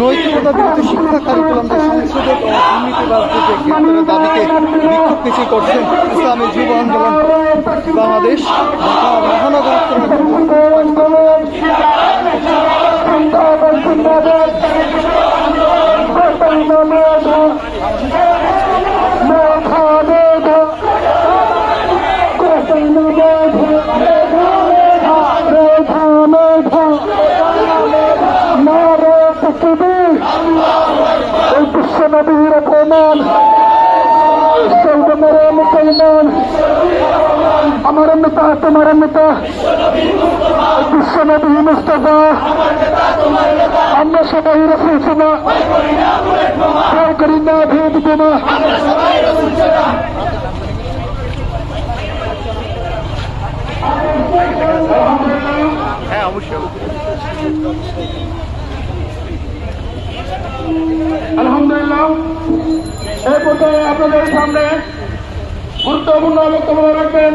নৈতিকতা বিরোধী শিক্ষা কারিকুলাম যে সংশোধক ও দুর্নীতিবাদকে গ্রেপ্তারের দাবিতে বিক্ষোভ মিছিল করছেন ইসলামী যুব আন্দোলন বাংলাদেশ মহানগর উত্তর নেতা তোমার নেতা বিশ্বনবী মুস্তফা আমরা সবাই রসুল শোনা ভয় করি না ভেদ বোমা আলহামদুলিল্লাহ এই পর্যায়ে আপনাদের সামনে গুরুত্বপূর্ণ বক্তব্য রাখবেন।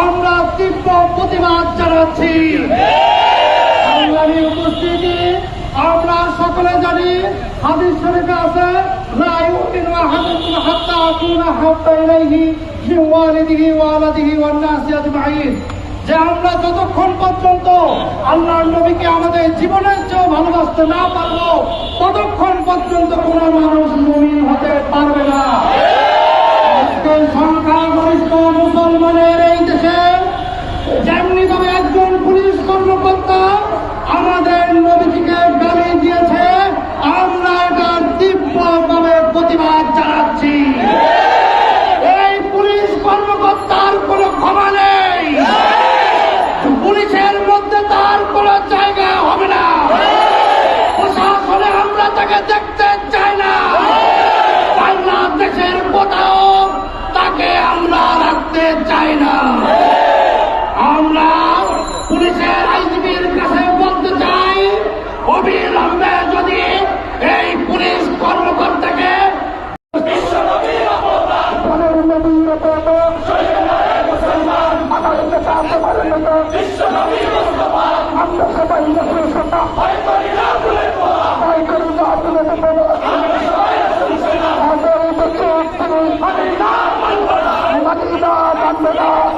আমরা তীব্র প্রতিবাদ জানাচ্ছি। আমরা সকলে জানি, হাদিস শরীফে আছে যে আমরা যতক্ষণ পর্যন্ত নবীকে আমাদের ভালোবাসতে না পারব, ততক্ষণ পর্যন্ত কোন মানুষ মুমিন হতে পারবে না। আজকে সংখ্যাগরিষ্ঠ মুসলমানের এই দেশে যেমনি ভাবে একজন পুলিশ কর্মকর্তা আমাদের নবীজিকে গালি দিয়েছে আমরা এটার তীব্রভাবে প্রতিবাদ জানাচ্ছি এই পুলিশ কর্মকর্তার কোনো ক্ষমা নেই পুলিশের মধ্যে তার কোনো জায়গা হবে না প্রশাসনে আমরা তাকে দেখতে চাই না বাংলাদেশের কোথাও তাকে আমরা রাখতে চাই না আমরা পুলিশের আইজিবির কাছে বলতে চাই অবিলম্বে যদি এই পুলিশ কর্মকর্তাকে আমরা সবাই রসুল সন্না ভয় করি না ভুলে দেবো আমাদের দেশে তিনি মদিনা মানবে না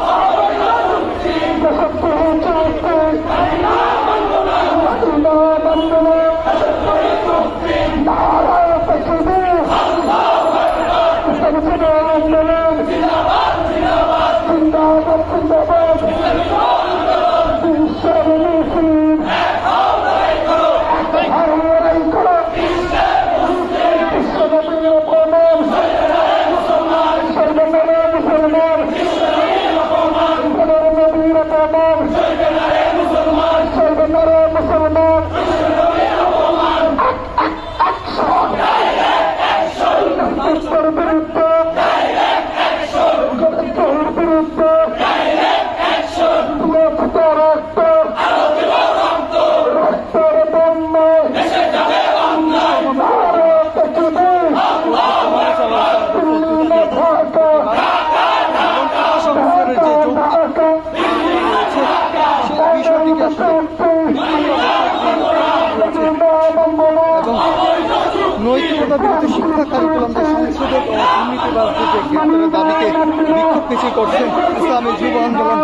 গ্রেপ্তারের দাবিতে বিক্ষোভ মিছিল করছেন ইসলামী যুব আন্দোলন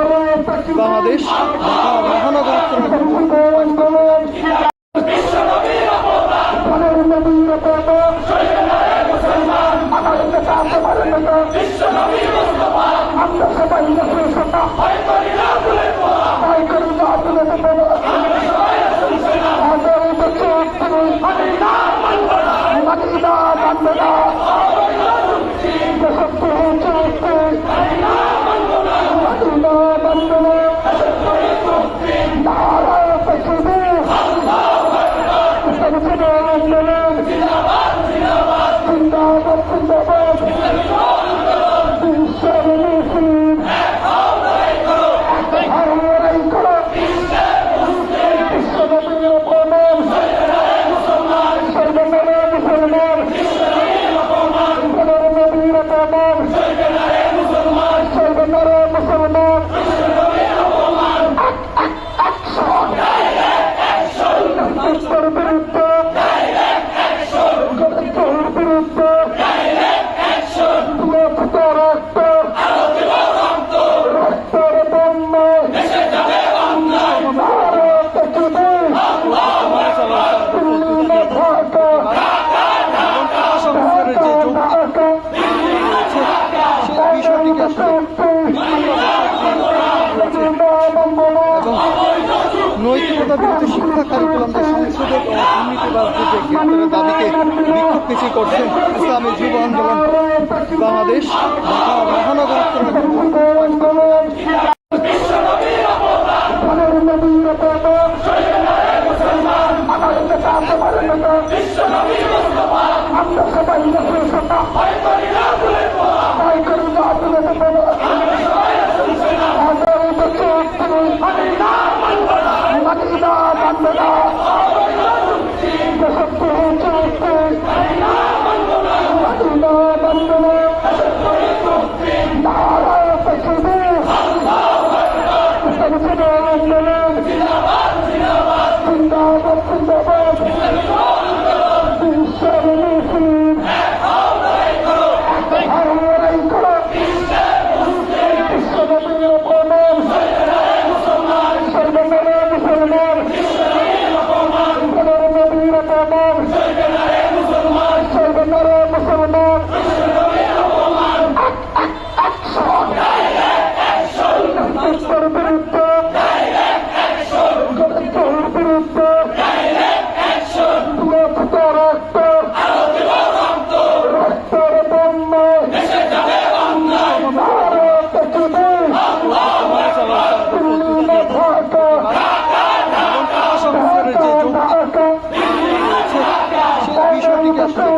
বাংলাদেশ ঢাকা মহানগর উত্তর সংস্কারের Oh, গ্রেপ্তারের দাবিতে বিক্ষোভ মিছিল করছেন ইসলামী যুব আন্দোলন বাংলাদেশ মহানগর উত্তর সংস্কারের যে যৌক্তিক রয়েছে সেই বিষয়টিকে আসলে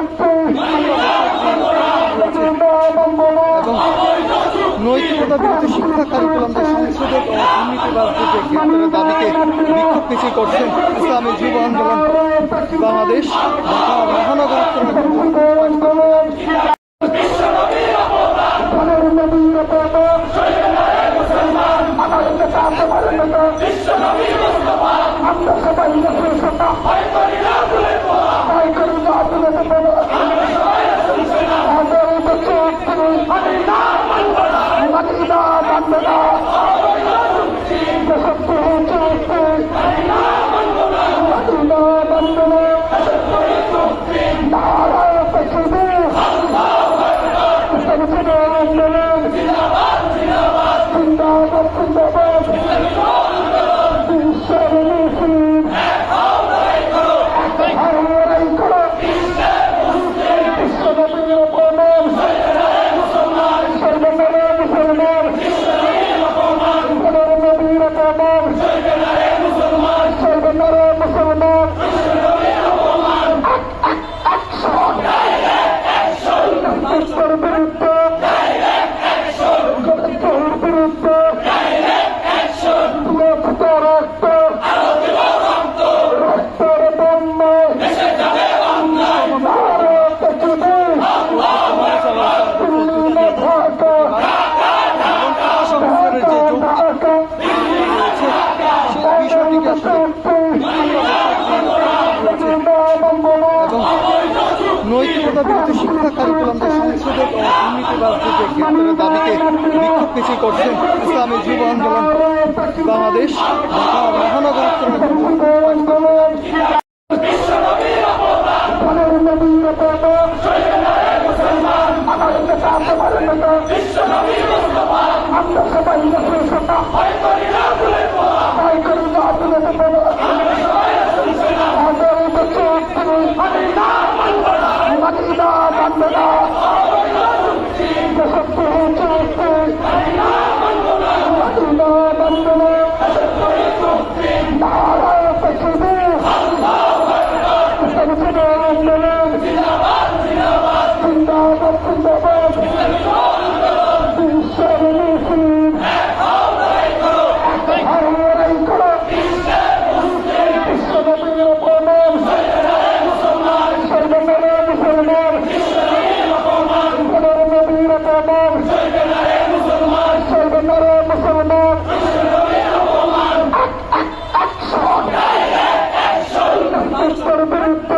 এবং নৈতিকতা বিরোধী শিক্ষা কারিকুলাম যে সংশোধক ও দুর্নীতিবাজদেরকে গ্রেপ্তারের দাবিতে মিছিল করছেন ইসলামী যুব আন্দোলন বাংলাদেশ মহানগর উত্তর সংস্কারের যে যৌক্তিক রয়েছে সেই বিষয়টিকে আসলে এবং নৈতিকতা বিরোধী শিক্ষা কারিকুলাম যে সংশোধক ও দুর্নীতিবাজদের গ্রেপ্তারের দাবিতে বিক্ষোভ মিছিল করছেন ইসলামী যুব আন্দোলন বাংলাদেশ মহানগর উত্তর Thank you.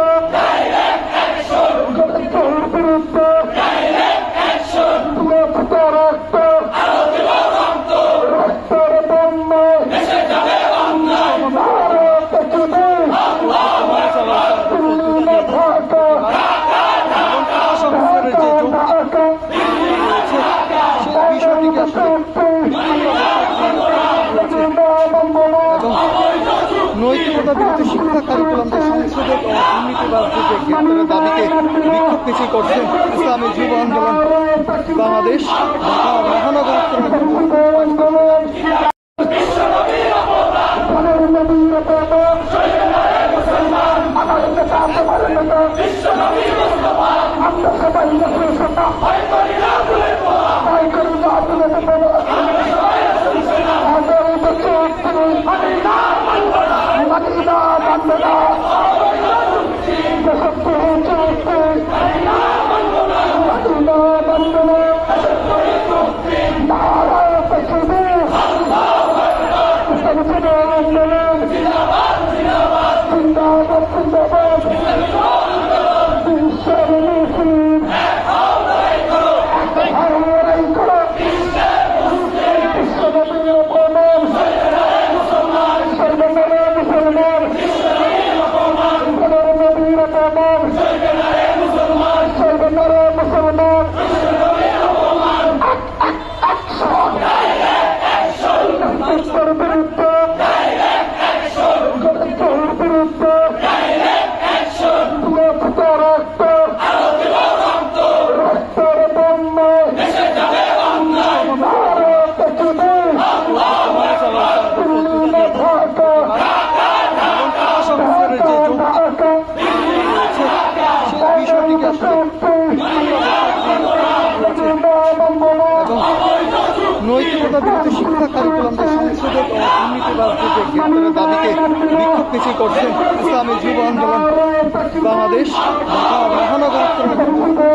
দুর্নীতিবাজদের গ্রেপ্তারের দাবিতে বিক্ষোভ মিছিল করছেন ইসলামী যুব আন্দোলন বাংলাদেশ মহানগর উত্তর সংস্কারের Mm-hmm. দাবিতে বিক্ষোভ মিছিল করছেন ইসলামী যুব আন্দোলন বাংলাদেশ ঢাকা মহানগর উত্তর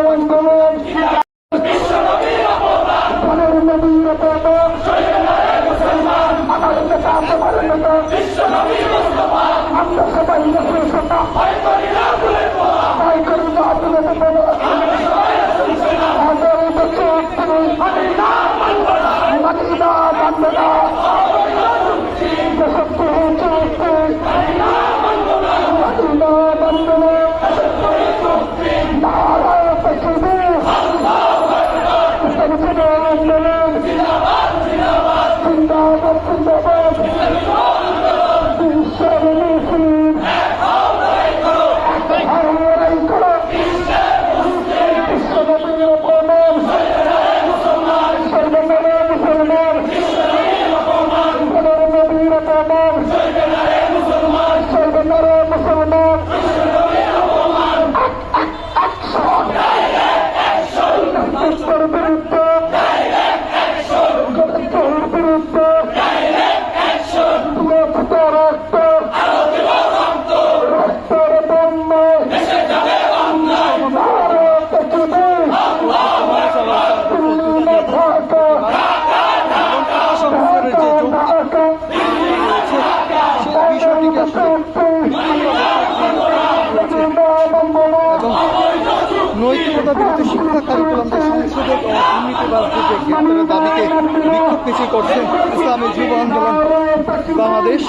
সংস্কারের যে যৌক্তিক রয়েছে সেই বিষয়টিকে আসলে এবং নৈতিক নৈতিকতা বিরুদ্ধে শিক্ষা কারিকুলাম যে সংসদে দুর্নীতিবাজদেরকে গ্রেপ্তারের দাবিতে বিক্ষোভ মিছিল করছেন ইসলামী যুব আন্দোলন বাংলাদেশ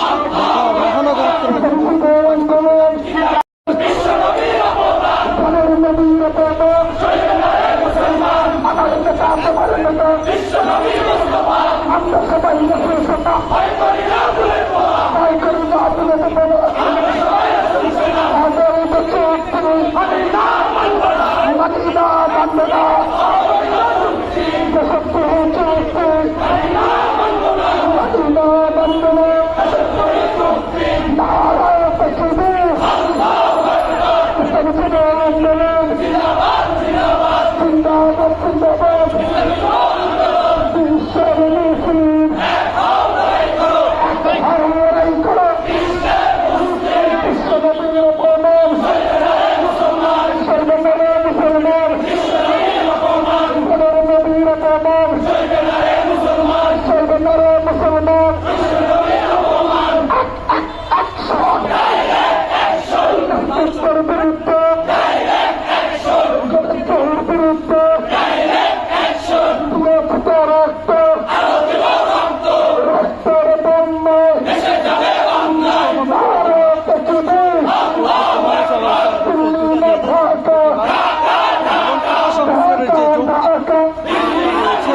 ঢাকা সংস্কারের যে যৌক্তিক রয়েছে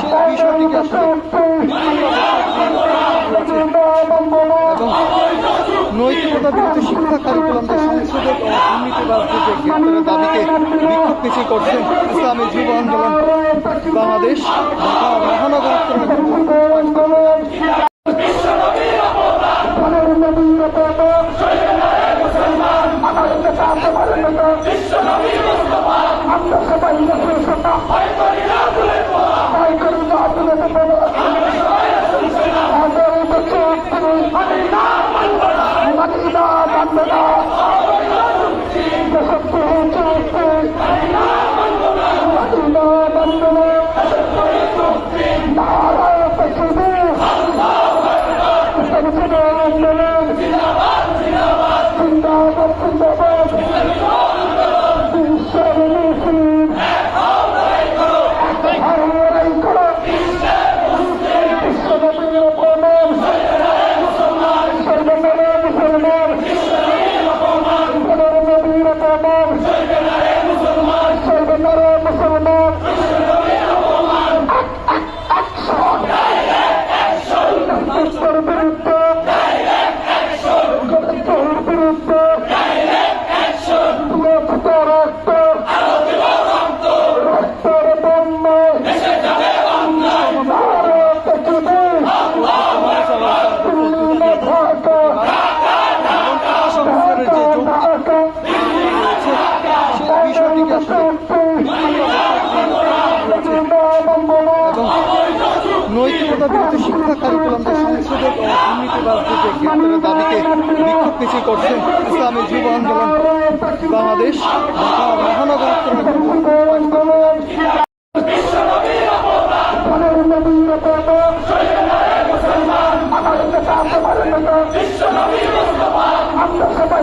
সেই বিষয়টিকে আসলে এবং নৈতিকতা বিরুদ্ধে শিক্ষা কারিকুলাম যে সংসদে দুর্নীতিবাজদেরকে গ্রেপ্তারের দাবিতে বিক্ষোভ মিছিল করছেন ইসলামী যুব আন্দোলন। বাংলাদেশ ঢাকা মহানগর উত্তর সংস্কারের তথাকথিত শিক্ষা কারিকুলামকে সংশোধক ও দুর্নীতিবাজদেরকে গ্রেপ্তারের দাবিতে বিক্ষোভ মিছিল করছেন ইসলামী যুব আন্দোলন। বাংলাদেশ মহানগর আমরা সবাই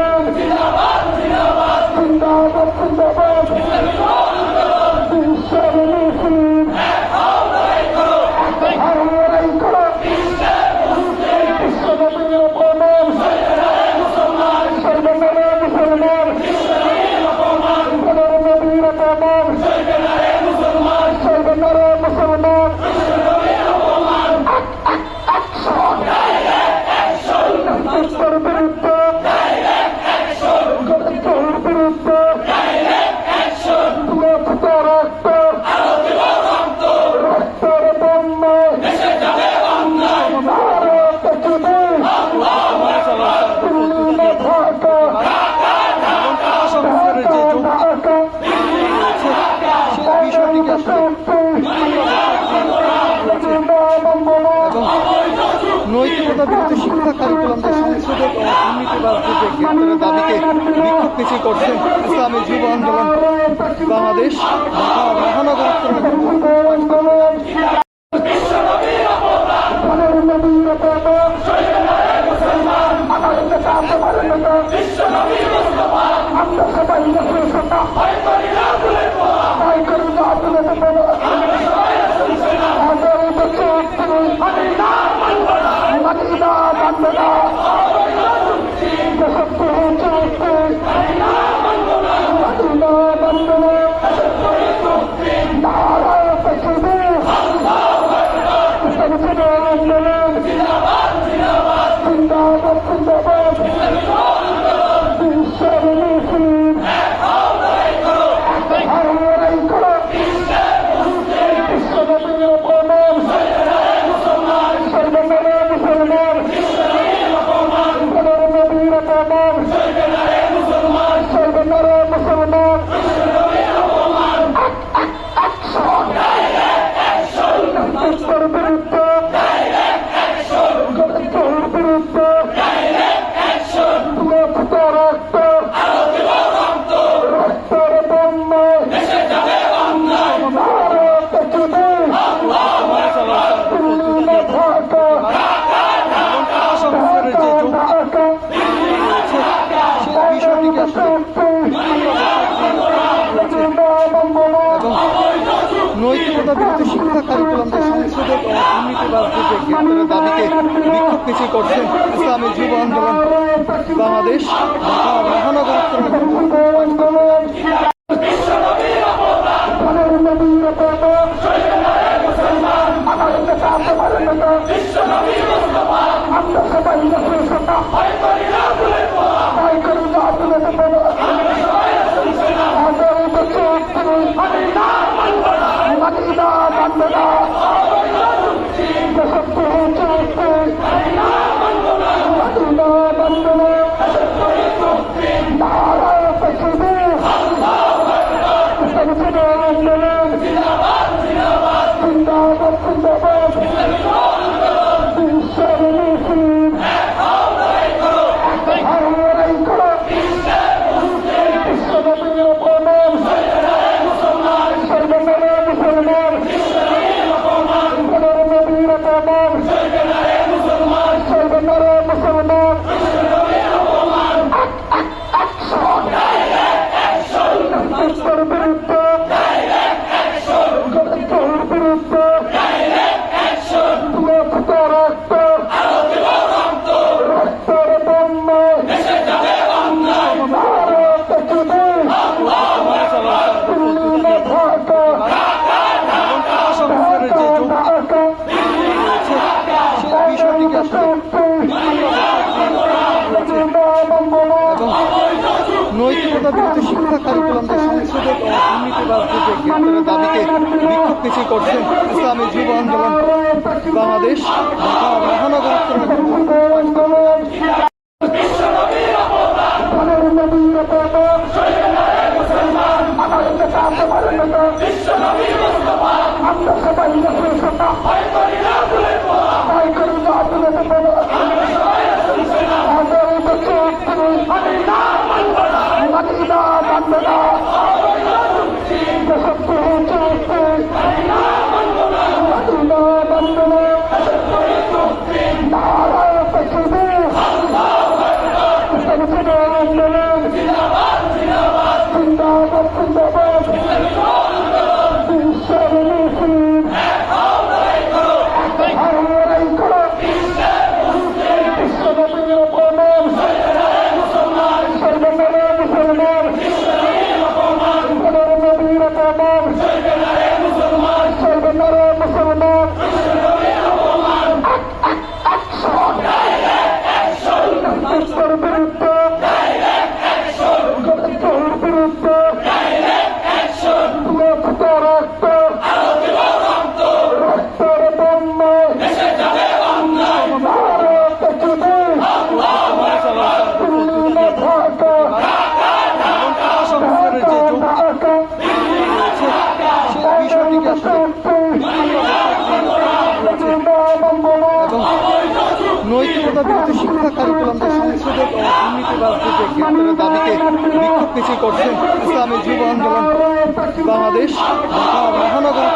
বিরোধী শিক্ষা কারিকুলাম যে সংশোধক ও দুর্নীতিবাজদেরকে গ্রেপ্তারের দাবিতে বিক্ষোভ মিছিল করছেন ইসলামী যুব আন্দোলন বাংলাদেশ ঢাকা মহানগর সংস্কারের ও গ্রেপ্তারের দাবিতে বিক্ষোভ মিছিল করছেন ইসলামী যুব আন্দোলন বাংলাদেশ ঢাকা মহানগর উত্তর সংস্কারের মিছিল করছেন ইসলামী যুব আন্দোলন বাংলাদেশ মহানগর আমরা সবকিছুই করছে ইসলামী যুব আন্দোলন বাংলাদেশ মহানগর